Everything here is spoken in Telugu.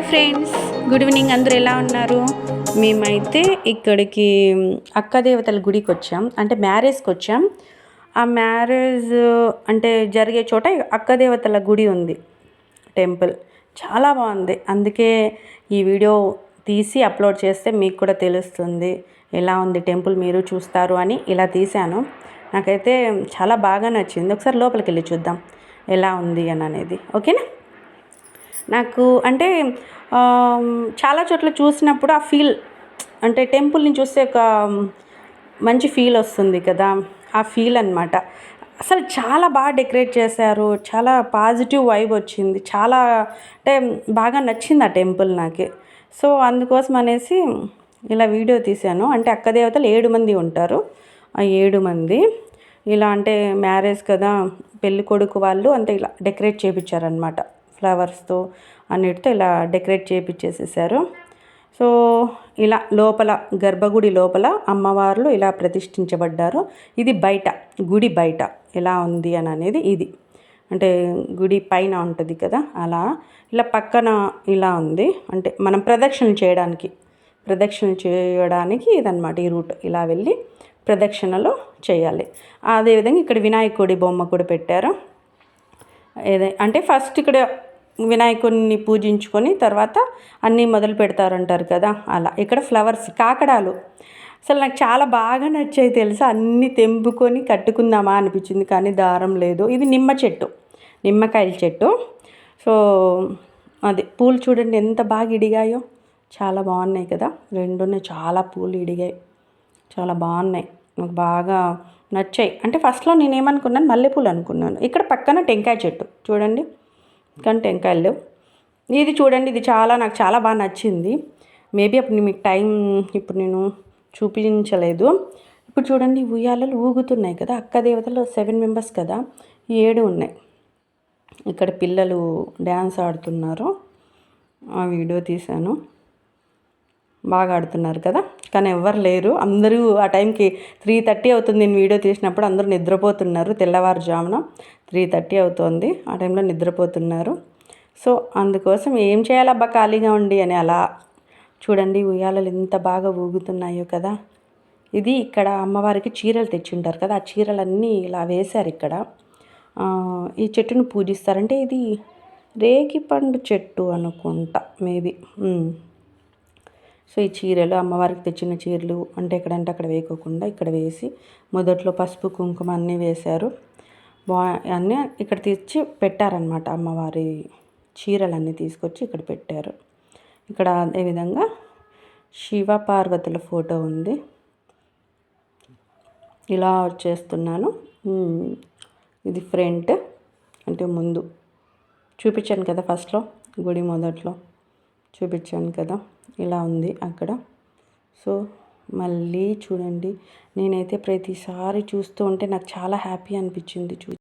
హాయ్ ఫ్రెండ్స్ గుడ్ ఈవినింగ్ అందరూ ఎలా ఉన్నారు? మేమైతే ఇక్కడికి అక్క దేవతల గుడికి వచ్చాం అంటే మ్యారేజ్కి వచ్చాం ఆ మ్యారేజ్ అంటే జరిగే చోట అక్క దేవతల గుడి ఉంది టెంపుల్. చాలా బాగుంది. అందుకే ఈ వీడియో తీసి అప్లోడ్ చేస్తే మీకు కూడా తెలుస్తుంది ఎలా ఉంది టెంపుల్ మీరు చూస్తారు అని ఇలా తీశాను. నాకైతే చాలా బాగా నచ్చింది. ఒకసారి లోపలికి వెళ్ళి చూద్దాం ఎలా ఉంది అని అనేది. ఓకేనా? నాకు అంటే చాలా చోట్ల చూసినప్పుడు ఆ ఫీల్ అంటే టెంపుల్ని చూస్తే ఒక మంచి ఫీల్ వస్తుంది కదా ఆ ఫీల్ అనమాట అసలు చాలా బాగా డెకరేట్ చేశారు చాలా పాజిటివ్ వైబ్ వచ్చింది చాలా అంటే బాగా నచ్చింది ఆ టెంపుల్ నాకు. సో అందుకోసం అనేసి ఇలా వీడియో తీశాను. అంటే అక్క దేవతలు ఏడు మంది ఉంటారు ఆ ఏడు మంది. ఇలా అంటే మ్యారేజ్ కదా పెళ్ళి కొడుకు వాళ్ళు అంతే ఇలా డెకరేట్ చేయించారనమాట ఫ్లవర్స్తో అన్నిటితో ఇలా డెకరేట్ చేయించేసేసారు సో ఇలా లోపల గర్భగుడి లోపల అమ్మవార్లు ఇలా ప్రతిష్ఠించబడ్డారు. ఇది బయట గుడి బయట ఎలా ఉంది అని అనేది ఇది. అంటే గుడి పైన ఉంటుంది కదా అలా. ఇలా పక్కన ఇలా ఉంది. అంటే మనం ప్రదక్షిణ చేయడానికి ప్రదక్షిణ చేయడానికి ఇదన్నమాట ఈ రూట్. ఇలా వెళ్ళి ప్రదక్షిణలో చేయాలి. అదేవిధంగా ఇక్కడ వినాయకుడి బొమ్మ కూడా పెట్టారు. ఏదే అంటే ఫస్ట్ ఇక్కడ వినాయకుడిని పూజించుకొని తర్వాత అన్నీ మొదలు పెడతారంటారు కదా అలా. ఇక్కడ ఫ్లవర్స్ కాకడాలు. అసలు నాకు చాలా బాగా నచ్చాయి తెలుసా అన్నీ తెంపుకొని కట్టుకుందామా అనిపించింది కానీ దారం లేదు. ఇది నిమ్మ చెట్టు నిమ్మకాయల చెట్టు. సో అది పూలు చూడండి ఎంత బాగా ఇడిగాయో. చాలా బాగున్నాయి కదా రెండున్నాయి చాలా పూలు ఇడిగాయి. చాలా బాగున్నాయి నాకు బాగా నచ్చాయి. అంటే ఫస్ట్లో నేను ఏమనుకున్నాను మల్లెపూలు అనుకున్నాను. ఇక్కడ పక్కన టెంకాయ చెట్టు చూడండి. కానీ టెంకాయలు లేవు. ఇది చూడండి ఇది చాలా నాకు చాలా బాగా నచ్చింది. మేబీ అప్పుడు మీకు టైం ఇప్పుడు నేను చూపించలేదు. ఇప్పుడు చూడండి ఉయ్యాలలు ఊగుతున్నాయి కదా అక్క దేవతలు సెవెన్ మెంబర్స్ కదా ఏడు ఉన్నాయి. ఇక్కడ పిల్లలు డ్యాన్స్ ఆడుతున్నారు. ఆ వీడియో తీశాను. బాగా ఆడుతున్నారు కదా. కానీ ఎవ్వరు లేరు. అందరూ ఆ టైంకి త్రీ థర్టీ అవుతుంది నేను వీడియో తీసినప్పుడు అందరూ నిద్రపోతున్నారు తెల్లవారుజామున. త్రీ థర్టీ అవుతోంది. ఆ టైంలో నిద్రపోతున్నారు. సో అందుకోసం ఏం చేయాలబ్బా ఖాళీగా ఉండి అని అలా చూడండి ఉయ్యాలలు ఎంత బాగా ఊగుతున్నాయో కదా. ఇది ఇక్కడ అమ్మవారికి చీరలు తెచ్చుంటారు కదా. ఆ చీరలన్నీ ఇలా వేశారు ఇక్కడ. ఈ చెట్టును పూజిస్తారంటే ఇది రేగి పండు చెట్టు అనుకుంటా మేబీ సో ఈ చీరలు అమ్మవారికి తెచ్చిన చీరలు అంటే ఎక్కడంటే అక్కడ వేయకోకుండా ఇక్కడ వేసి మొదట్లో పసుపు కుంకుమ అన్నీ వేశారు. బా అన్నీ ఇక్కడ తెచ్చి పెట్టారనమాట అమ్మవారి చీరలన్నీ తీసుకొచ్చి ఇక్కడ పెట్టారు. ఇక్కడ అదేవిధంగా శివ పార్వతుల ఫోటో ఉంది. ఇలా చేస్తున్నాను. ఇది ఫ్రంట్ అంటే ముందు. చూపించాను కదా ఫస్ట్లో గుడి మొదట్లో. చూపించాను కదా ఇలా ఉంది అక్కడ. సో మళ్ళీ చూడండి. నేనైతే ప్రతిసారి చూస్తూ ఉంటే నాకు చాలా హ్యాపీ అనిపించింది చూ